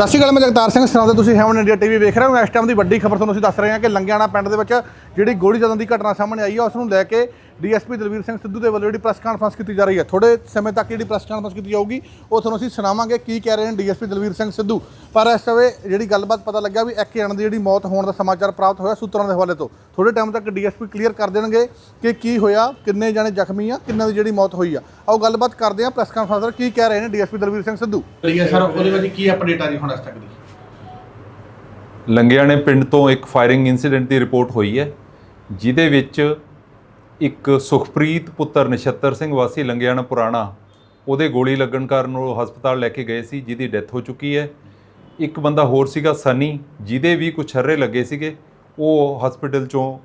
ਸਤਿ ਸ਼੍ਰੀ ਅਕਾਲ, ਮੈਂ ਜਗਤਾਰ ਸਿੰਘ ਸਰਾਉਂਦੇ। ਤੁਸੀਂ ਹੈਵਨ ਇੰਡੀਆ ਟੀਵੀ ਵੇਖ ਰਹੇ ਹੋ। ਇਸ ਟਾਈਮ ਦੀ ਵੱਡੀ ਖਬਰ ਤੁਹਾਨੂੰ ਅਸੀਂ ਦੱਸ ਰਹੇ ਹਾਂ ਕਿ ਲੰਗਿਆਣਾ ਪਿੰਡ ਦੇ ਵਿੱਚ ਜਿਹੜੀ ਗੋਲੀ ਚੱਲਣ ਦੀ ਘਟਨਾ ਸਾਹਮਣੇ ਆਈ ਹੈ ਉਸ ਨੂੰ ਲੈ ਕੇ ਡੀਐਸਪੀ ਦਲਵੀਰ ਸਿੰਘ ਸਿੱਧੂ ਦੇ ਵੱਲੋਂ ਜਿਹੜੀ ਪ੍ਰੈਸ ਕਾਨਫਰੰਸ ਕੀਤੀ ਜਾ ਰਹੀ ਹੈ ਥੋੜੇ ਸਮੇਂ ਤੱਕ ਜਿਹੜੀ ਪ੍ਰੈਸ ਕਾਨਫਰੰਸ ਕੀਤੀ ਜਾਊਗੀ ਉਹ ਤੁਹਾਨੂੰ ਅਸੀਂ ਸੁਣਾਵਾਂਗੇ ਕੀ ਕਹਿ ਰਹੇ ਨੇ ਡੀਐਸਪੀ ਦਲਵੀਰ ਸਿੰਘ ਸਿੱਧੂ। ਪਰ ਇਸ ਵੇਲੇ ਜਿਹੜੀ ਗੱਲਬਾਤ ਪਤਾ ਲੱਗਿਆ ਵੀ ਇੱਕ ਜਣ ਦੀ ਜਿਹੜੀ ਮੌਤ ਹੋਣ ਦਾ ਸਮਾਚਾਰ ਪ੍ਰਾਪਤ ਹੋਇਆ ਸੂਤਰਾਂ ਦੇ ਹਵਾਲੇ ਤੋਂ। ਥੋੜੇ ਟਾਈਮ ਤੱਕ ਡੀਐਸਪੀ ਕਲੀਅਰ ਕਰ ਦੇਣਗੇ ਕਿ ਕੀ ਹੋਇਆ ਕਿੰਨੇ ਜਣੇ ਜ਼ਖਮੀ ਆ ਕਿੰਨਾਂ ਦੀ ਜਿਹੜੀ ਮੌਤ ਹੋਈ ਆ। ਆਓ ਗੱਲਬਾਤ ਕਰਦੇ ਹਾਂ ਪ੍ਰੈਸ ਕਾਨਫਰੰਸ ਕੀ ਕਹਿ ਰਹੇ ਨੇ ਡੀਐਸਪੀ ਦਲਵੀਰ ਸਿੰਘ ਸਿੱਧੂ। ਠੀਕ ਹੈ ਸਰ ਉਹਦੇ ਵਿੱਚ ਕੀ ਅਪਡੇਟ ਆ ਜੀ ਹੁਣ ਇਸ ਤੱਕ ਦੀ? ਲੰਗਿਆਣੇ ਪਿੰਡ ਤੋਂ ਇੱਕ ਫਾਇਰਿੰਗ ਇਨਸੀਡੈਂਟ ਦੀ ਰਿਪੋਰਟ ਹੋਈ ਹੈ। ਜਿਹਦੇ ਵਿੱਚ ਇੱਕ ਸੁਖਪ੍ਰੀਤ ਪੁੱਤਰ ਨਛੱਤਰ ਸਿੰਘ ਵਾਸੀ ਲੰਗਿਆਣਾ ਪੁਰਾਣਾ ਉਹਦੇ ਗੋਲੀ ਲੱਗਣ ਕਾਰਨ ਉਹ ਹਸਪਤਾਲ ਲੈ ਕੇ ਗਏ ਸੀ ਜਿਹਦੀ ਡੈਥ ਹੋ ਚੁੱਕੀ ਹੈ। ਇੱਕ ਬੰਦਾ ਹੋਰ ਸੀਗਾ ਸਨੀ ਜਿਹਦੇ ਵੀ ਕੁਛ ਛਰਰੇ ਲੱਗੇ ਸੀਗੇ ਉਹ ਹਸਪੀਟਲ ਚੋਂ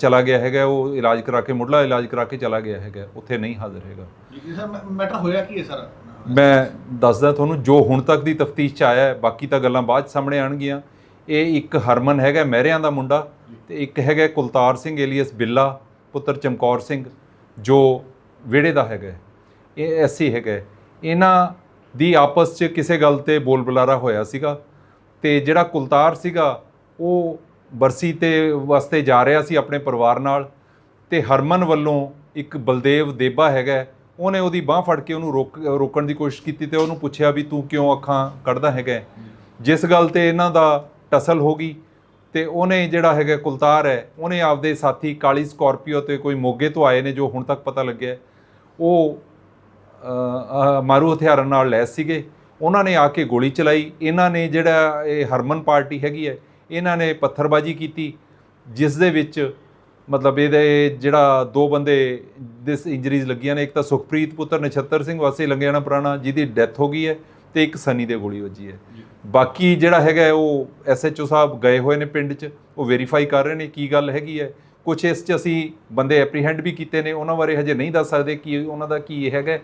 ਚਲਾ ਗਿਆ ਹੈਗਾ ਉਹ ਇਲਾਜ ਕਰਾ ਕੇ ਮੁੱਢਲਾ ਇਲਾਜ ਕਰਾ ਕੇ ਚਲਾ ਗਿਆ ਹੈਗਾ ਉੱਥੇ ਨਹੀਂ ਹਾਜ਼ਰ ਹੈਗਾ। ਜੀ ਸਰ ਮੈਟਰ ਹੋਇਆ ਕੀ ਹੈ ਸਰ? ਮੈਂ ਦੱਸਦਾ ਤੁਹਾਨੂੰ ਜੋ ਹੁਣ ਤੱਕ ਦੀ ਤਫਤੀਸ਼ ਚ ਆਇਆ ਹੈ ਬਾਕੀ ਤਾਂ ਗੱਲਾਂ ਬਾਅਦ ਸਾਹਮਣੇ ਆਣਗੀਆਂ ਇਹ ਇੱਕ ਹਰਮਨ ਹੈਗਾ ਮਹਿਰਿਆਂ ਦਾ ਮੁੰਡਾ ਤੇ ਇੱਕ ਹੈਗਾ ਕੁਲਤਾਰ ਸਿੰਘ ਏਲੀਅਸ ਬਿੱਲਾ, ਪੁੱਤਰ ਚਮਕੌਰ ਸਿੰਘ, ਜੋ ਵਿਹੜੇ ਦਾ ਹੈਗਾ ਇਹ ਐਸੀ ਹੈਗਾ ਇਹਨਾਂ ਦੀ ਆਪਸ 'ਚ ਕਿਸੇ ਗੱਲ ਤੇ ਬੋਲ ਬੁਲਾਰਾ ਹੋਇਆ ਸੀਗਾ ਤੇ ਜਿਹੜਾ ਕੁਲਤਾਰ ਸੀਗਾ, ਉਹ ਬਰਸੀ ਤੇ ਵਾਸਤੇ ਜਾ ਰਿਹਾ ਸੀ ਆਪਣੇ ਪਰਿਵਾਰ ਨਾਲ ਤੇ ਹਰਮਨ ਵੱਲੋਂ ਇੱਕ ਬਲਦੇਵ ਦੇਬਾ ਹੈਗਾ ਉਹਨੇ ਉਹਦੀ ਬਾਹ ਫੜ ਕੇ ਉਹਨੂੰ ਰੋਕ, ਰੋਕਣ ਦੀ ਕੋਸ਼ਿਸ਼ ਕੀਤੀ ਤੇ ਉਹਨੂੰ ਪੁੱਛਿਆ ਵੀ ਤੂੰ ਕਿਉਂ ਅੱਖਾਂ ਕੱਢਦਾ ਹੈਗਾ ਜਿਸ ਗੱਲ ਤੇ ਇਹਨਾਂ ਦਾ ਟਸਲ ਹੋ ਗਈ ਤੇ ਉਹਨੇ ਜਿਹੜਾ ਹੈਗਾ ਕੁਲਤਾਰ ਹੈ, ਉਹਨੇ ਆਪਦੇ ਸਾਥੀ ਕਾਲੀ ਸਕਾਰਪੀਓ ਤੇ ਕੋਈ ਮੋਗੇ ਤੋਂ ਆਏ ਨੇ ਜੋ ਹੁਣ ਤੱਕ ਪਤਾ ਲੱਗਿਆ। ਉਹ ਮਾਰੂ ਹਥਿਆਰਾਂ ਨਾਲ ਲੈਸ ਸੀਗੇ। ਉਹਨਾਂ ਨੇ ਆ ਕੇ ਗੋਲੀ ਚਲਾਈ। ਇਹਨਾਂ ਨੇ ਜਿਹੜਾ ਇਹ ਹਰਮਨ ਪਾਰਟੀ ਹੈਗੀ ਹੈ, ਇਹਨਾਂ ਨੇ ਪੱਥਰਬਾਜ਼ੀ ਕੀਤੀ, ਜਿਸ ਦੇ ਵਿੱਚ ਮਤਲਬ ਇਹਦੇ ਜਿਹੜਾ ਦੋ ਬੰਦੇ ਦਿਸ ਇੰਜਰੀਜ਼ ਲੱਗੀਆਂ ਨੇ, ਇੱਕ ਤਾਂ ਸੁਖਪ੍ਰੀਤ ਪੁੱਤਰ ਨਛੱਤਰ ਸਿੰਘ ਵਾਸੀ ਲੰਗਿਆਣਾ ਪੁਰਾਣਾ, ਜਿਹਦੀ ਡੈਥ ਹੋ ਗਈ ਹੈ। ਤੇ ਇੱਕ ਸਨੀ ਦੇ ਗੋਲੀ ਵੱਜੀ ਹੈ। ਬਾਕੀ ਜਿਹੜਾ ਹੈਗਾ ਉਹ ਐਸਐਚਓ ਸਾਹਿਬ ਗਏ ਹੋਏ ਨੇ ਪਿੰਡ 'ਚ ਉਹ ਵੈਰੀਫਾਈ ਕਰ ਰਹੇ ਨੇ ਕੀ ਗੱਲ ਹੈਗੀ ਹੈ। ਕੁਝ ਇਸ 'ਚ ਅਸੀਂ ਬੰਦੇ ਐਪਰੀਹੈਂਡ ਵੀ ਕੀਤੇ ਨੇ ਉਹਨਾਂ ਬਾਰੇ ਹਜੇ ਨਹੀਂ ਦੱਸ ਸਕਦੇ ਕਿ ਉਹਨਾਂ ਦਾ ਕੀ ਇਹ ਹੈਗਾ।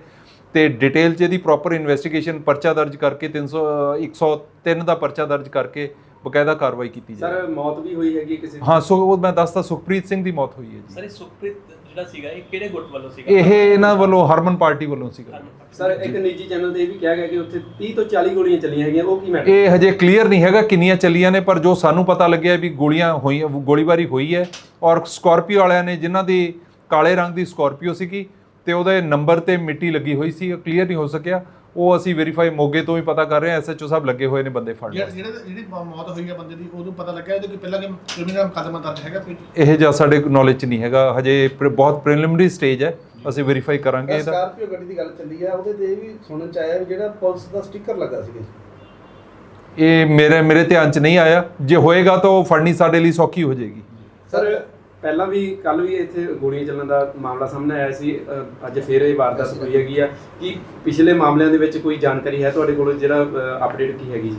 ਤੇ ਡਿਟੇਲ 'ਚ ਇਹਦੀ ਪ੍ਰੋਪਰ ਇਨਵੈਸਟੀਗੇਸ਼ਨ ਪਰਚਾ ਦਰਜ ਕਰਕੇ 300 103 ਦਾ ਪਰਚਾ ਦਰਜ ਕਰਕੇ ਬਕਾਇਦਾ ਕਾਰਵਾਈ ਕੀਤੀ ਜਾਏ ਸਰ ਮੌਤ ਵੀ ਹੋਈ ਹੈਗੀ ਕਿਸੇ ਦੀ? ਹਾਂ ਸੋ ਉਹ ਮੈਂ ਦੱਸਦਾ ਸੁਖਪ੍ਰੀਤ ਸਿੰਘ ਦੀ ਮੌਤ ਹੋਈ ਹੈ ਜੀ। ਸਰ ਇਹ ਸੁਖਪ੍ਰੀਤ ਜਿਹੜਾ ਸੀਗਾ ਇਹ ਕਿਹੜੇ ਗੁੱਟ ਵੱਲੋਂ ਸੀਗਾ? ਇਹ ਇਹਨਾਂ ਵੱਲੋਂ ਹਰਮਨ ਪਾਰਟੀ ਵੱਲੋਂ ਸੀਗਾ। ਸਰ ਇੱਕ ਨਿੱਜੀ ਚੈਨਲ ਤੇ ਇਹ ਵੀ ਕਿਹਾ ਗਿਆ ਕਿ ਉੱਥੇ 30 ਤੋਂ 40 ਗੋਲੀਆਂ ਚੱਲੀਆਂ ਹੈਗੀਆਂ ਉਹ ਕੀ ਮੈਟਰ ਇਹ ਹਜੇ ਕਲੀਅਰ ਨਹੀਂ ਹੈਗਾ ਕਿੰਨੀਆਂ ਚੱਲੀਆਂ ਨੇ ਪਰ ਜੋ ਸਾਨੂੰ ਪਤਾ ਲੱਗਿਆ ਵੀ ਗੋਲੀਆਂ ਹੋਈਆਂ ਗੋਲੀਬਾਰੀ ਹੋਈ ਹੈ ਔਰ ਸਕਾਰਪੀਓ ਵਾਲਿਆਂ ਨੇ ਜਿਨ੍ਹਾਂ ਦੀ ਕਾਲੇ ਰੰਗ ਦੀ ਸਕਾਰਪੀਓ ਸੀਗੀ ਤੇ ਉਹਦੇ ਨੰਬਰ ਤੇ ਮਿੱਟੀ ਲੱਗੀ ਹੋਈ ਸੀ ਕਲੀਅਰ ਨਹੀਂ ਹੋ ਸਕਿਆ। ਉਹ ਅਸੀਂ ਵੈਰੀਫਾਈ ਮੋਗੇ ਤੋਂ ਵੀ ਪਤਾ ਕਰ ਰਹੇ ਹਾਂ ਐਸਐਚਓ ਸਾਹਿਬ ਲੱਗੇ ਹੋਏ ਨੇ ਬੰਦੇ ਜਿਹੜਾ ਵਾਸਤੇ। ਜਿਹੜਾ- ਜਿਹੜੀ ਮੌਤ ਹੋਈ ਹੈ ਬੰਦੇ ਦੀ ਉਹਨੂੰ ਪਤਾ ਲੱਗਿਆ ਇਹਦੇ ਕੋਈ ਪਹਿਲਾਂ ਕਿ ਕ੍ਰਿਮੀਨਲ ਮੁਕੱਦਮਾ ਦਰਜ ਹੈਗਾ ਕੋਈ? ਇਹ ਜਿਹਾ ਸਾਡੇ ਨੌਲੇਜ 'ਚ ਨਹੀਂ ਹੈਗਾ। ਹਜੇ ਪ੍ਰ- ਬਹੁਤ ਪ੍ਰੀਲਿਮਿਨਰੀ ਸਟੇਜ ਹੈ। ਅਸੀਂ ਵੈਰੀਫਾਈ ਕਰਾਂਗੇ ਇਹਦਾ। ਸਕਾਰਪੀਓ ਗੱਡੀ ਦੀ ਗੱਲ ਚੱਲੀ ਆ ਉਹਦੇ ਤੇ ਇਹ ਵੀ ਸੁਣਨ ਚ ਆਇਆ ਵੀ ਜਿਹੜਾ ਪੁਲਿਸ ਦਾ ਸਟicker ਲੱਗਾ ਸੀਗਾ। ਇਹ ਮੇਰੇ ਮੇਰੇ ਧਿਆਨ 'ਚ ਨਹੀਂ ਆਇਆ। ਜੇ ਹੋਏਗਾ ਤਾਂ ਉਹ ਫੜਨੀ ਸਾਡੇ ਲਈ ਸੌਖੀ ਹੋ ਜਾਏਗੀ। ਸਰ ਪਹਿਲਾਂ ਵੀ ਕੱਲ ਵੀ ਇੱਥੇ ਗੋਲੀਆਂ ਚੱਲਣ ਦਾ ਮਾਮਲਾ ਸਾਹਮਣੇ ਆਇਆ ਸੀ ਅ, ਅੱਜ ਫੇਰ ਇਹ ਵਾਰਦਾਤ ਹੋਈ ਹੈਗੀ ਆ। ਕਿ ਪਿਛਲੇ ਮਾਮਲਿਆਂ ਦੇ ਵਿੱਚ ਕੋਈ ਜਾਣਕਾਰੀ ਹੈ ਤੁਹਾਡੇ ਕੋਲ ਜਿਹੜਾ ਅਪਡੇਟ ਕੀ ਹੈਗੀ ਜੀ?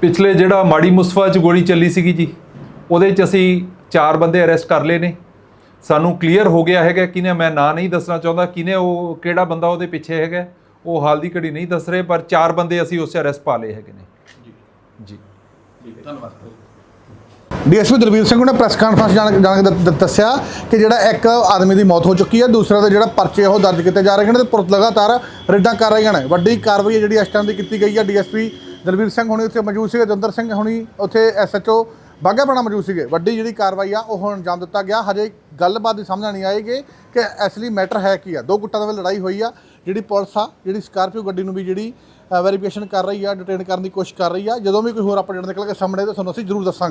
ਪਿਛਲੇ ਜਿਹੜਾ ਮਾੜੀ ਮੁਸਫਾ 'ਚ ਗੋਲੀ ਚੱਲੀ ਸੀਗੀ ਜੀ ਉਹਦੇ 'ਚ ਅਸੀਂ ਚਾਰ ਬੰਦੇ ਅਰੈਸਟ ਕਰ ਲਏ ਨੇ। ਸਾਨੂੰ ਕਲੀਅਰ ਹੋ ਗਿਆ ਹੈਗਾ ਕਿਨੇ ਮੈਂ ਨਾਂ ਨਹੀਂ ਦੱਸਣਾ ਚਾਹੁੰਦਾ ਕਿਨੇ ਉਹ ਕਿਹੜਾ ਬੰਦਾ ਉਹਦੇ ਪਿੱਛੇ ਹੈਗਾ ਉਹ ਹਾਲ ਦੀ ਘੜੀ ਨਹੀਂ ਦੱਸ ਰਹੇ ਪਰ ਚਾਰ ਬੰਦੇ ਅਸੀਂ ਉਸ 'ਚ ਅਰੈਸਟ ਪਾ ਲਏ ਹੈਗੇ ਨੇ। ਜੀ। ਜੀ। ਠੀਕ ਹੈ ਧੰਨਵਾਦ। ਡੀਐਸਪੀ ਦਲਬੀਰ ਸਿੰਘ ਨੇ ਪ੍ਰੈਸ ਕਾਨਫਰੰਸ ਜਾਣ ਜਾਣ ਕੇ ਦੱਸਿਆ ਕਿ ਜਿਹੜਾ ਇੱਕ ਆਦਮੀ ਦੀ ਮੌਤ ਹੋ ਚੁੱਕੀ ਹੈ, ਦੂਸਰਾ ਤੇ ਜਿਹੜਾ ਪਰਚੇ ਉਹ ਦਰਜ ਕੀਤੇ ਜਾ ਰਹੇ ਨੇ ਤੇ ਪੁਲਿਸ ਲਗਾਤਾਰ ਰੇਡਾਂ ਕਰ ਰਹੀਆਂ ਨੇ। ਵੱਡੀ ਕਾਰਵਾਈ ਹੈ ਜਿਹੜੀ ਇਸ ਟਾਈਮ ਦੀ ਕੀਤੀ ਗਈ ਹੈ। ਡੀਐਸਪੀ ਦਲਬੀਰ ਸਿੰਘ ਹੁਣੀ ਉੱਥੇ ਮੌਜੂਦ ਸੀਗੇ ਦੰਦਰ ਸਿੰਘ ਹੁਣੀ ਉੱਥੇ ਐਸਐਚਓ ਬਾਘਾਪਣਾ ਮੌਜੂਦ ਸੀਗੇ। ਵੱਡੀ ਜਿਹੜੀ ਕਾਰਵਾਈ ਆ, ਉਹ ਹੁਣ ਅੰਜਾਮ ਦਿੱਤਾ ਗਿਆ। ਹਜੇ ਗੱਲਬਾਤ ਦੀ ਸਮਝ ਨਹੀਂ ਆਏਗੀ ਕਿ ਅਸਲੀ ਮੈਟਰ ਹੈ ਕੀ ਆ। ਦੋ ਗੁੱਟਾਂ ਦੇ ਵਿੱਚ ਲੜਾਈ ਹੋਈ ਆ, ਜਿਹੜੀ ਪੁਲਿਸ ਆ, ਜਿਹੜੀ ਸਕਾਰਪੀਓ ਗੱਡੀ ਨੂੰ ਵੀ ਜਿਹੜੀ ਵੈਰੀਫਿਕੇਸ਼ਨ ਕਰ ਰਹੀ ਆ ਡਿਟੇਨ ਕਰਨ ਦੀ ਕੋਸ਼ਿਸ਼ ਕਰ ਰਹੀ ਆ। ਜਦੋਂ ਵੀ ਕੋਈ ਹੋਰ ਅਪਡੇਟ ਨਿਕਲ ਕੇ ਸਾਹਮਣੇ, ਤਾਂ ਤੁਹਾਨੂੰ ਅਸੀਂ ਜ਼ਰੂਰ ਦੱਸਾਂਗੇ।